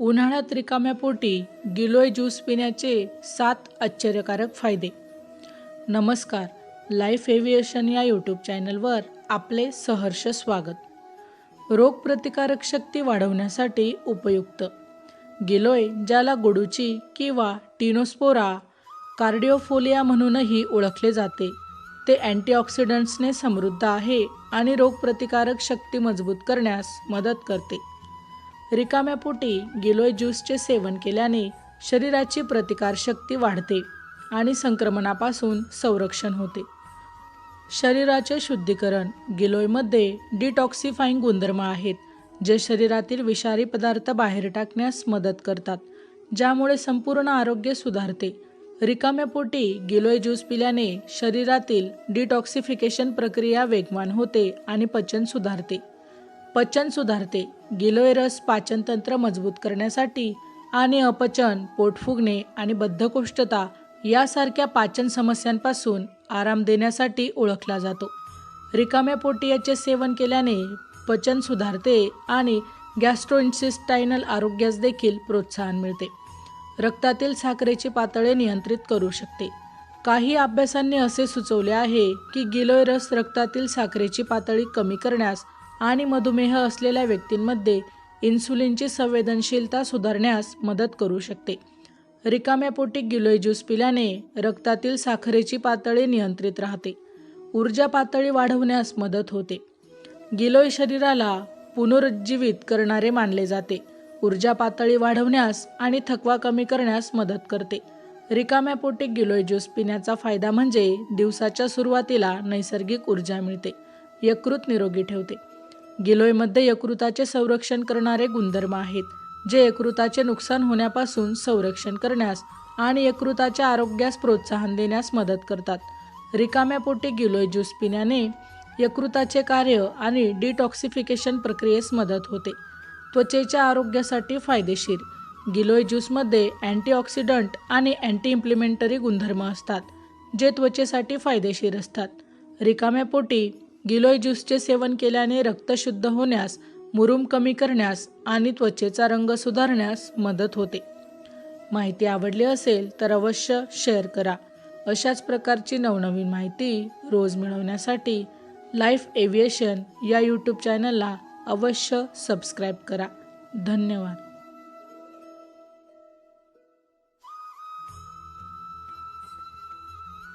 उन्हाळ्यात रिकाम्या पोटी गिलोय ज्यूस पिण्याचे सात आश्चर्यकारक फायदे. नमस्कार लाईफ एव्हिएशन या यूट्यूब चॅनलवर आपले सहर्ष स्वागत. रोगप्रतिकारक शक्ती वाढवण्यासाठी उपयुक्त. गिलोय ज्याला गुडूची किंवा टिनोस्पोरा कार्डिओफोलिया म्हणूनही ओळखले जाते ते अँटीऑक्सिडंट्सने समृद्ध आहे आणि रोगप्रतिकारक शक्ती मजबूत करण्यास मदत करते. रिकाम्या पोटी गिलोय ज्यूसचे सेवन केल्याने शरीराची प्रतिकारशक्ती वाढते आणि संक्रमणापासून संरक्षण होते. शरीराचे शुद्धीकरण गिलोयमध्ये डिटॉक्सिफाईंग गुणधर्म आहेत जे शरीरातील विषारी पदार्थ बाहेर टाकण्यास मदत करतात ज्यामुळे संपूर्ण आरोग्य सुधारते. रिकाम्या पोटी गिलोय ज्यूस पिल्याने शरीरातील डिटॉक्सिफिकेशन प्रक्रिया वेगवान होते आणि पचन सुधारते. पचन सुधारते. गिलोय रस पाचनतंत्र मजबूत करण्यासाठी आणि अपचन पोट फुगणे आणि बद्धकोष्ठता यासारख्या पाचन समस्यांपासून आराम देण्यासाठी ओळखला जातो. रिकाम्या पोटी याचे सेवन केल्याने पचन सुधारते आणि गॅस्ट्रोइन्सिस्टायनल आरोग्यास देखील प्रोत्साहन मिळते. रक्तातील साखरेची पातळी नियंत्रित करू शकते. काही अभ्यासांनी असे सुचवले आहे की गिलोय रस रक्तातील साखरेची पातळी कमी करण्यास आणि मधुमेह असलेल्या व्यक्तींमध्ये इन्सुलिनची संवेदनशीलता सुधारण्यास मदत करू शकते. रिकाम्या पोटी गिलोय ज्यूस पिल्याने रक्तातील साखरेची पातळी नियंत्रित राहते. ऊर्जा पातळी वाढवण्यास मदत होते. गिलोय शरीराला पुनरुज्जीवित करणारे मानले जाते. ऊर्जा पातळी वाढवण्यास आणि थकवा कमी करण्यास मदत करते. रिकाम्या पोटी गिलोय ज्यूस पिण्याचा फायदा म्हणजे दिवसाच्या सुरुवातीला नैसर्गिक ऊर्जा मिळते. यकृत निरोगी ठेवते. गिलोयमध्ये यकृताचे संरक्षण करणारे गुणधर्म आहेत जे यकृताचे नुकसान होण्यापासून संरक्षण करण्यास आणि यकृताच्या आरोग्यास प्रोत्साहन देण्यास मदत करतात. रिकाम्या पोटी गिलोय ज्यूस पिण्याने यकृताचे कार्य आणि डिटॉक्सिफिकेशन प्रक्रियेस मदत होते. त्वचेच्या आरोग्यासाठी फायदेशीर. गिलोय ज्यूसमध्ये अँटीऑक्सिडंट आणि अँटी इम्प्लिमेंटरी गुणधर्म असतात जे त्वचेसाठी फायदेशीर असतात. रिकाम्या पोटी गिलोय ज्यूसचे सेवन केल्याने रक्त शुद्ध होण्यास मुरूम कमी करण्यास आणि त्वचेचा रंग सुधारण्यास मदत होते. माहिती आवडली असेल तर अवश्य शेअर करा. अशाच प्रकारची नवनवीन माहिती रोज मिळवण्यासाठी लाईफ एव्हिएशन या यूट्यूब चॅनलला अवश्य सबस्क्राईब करा. धन्यवाद.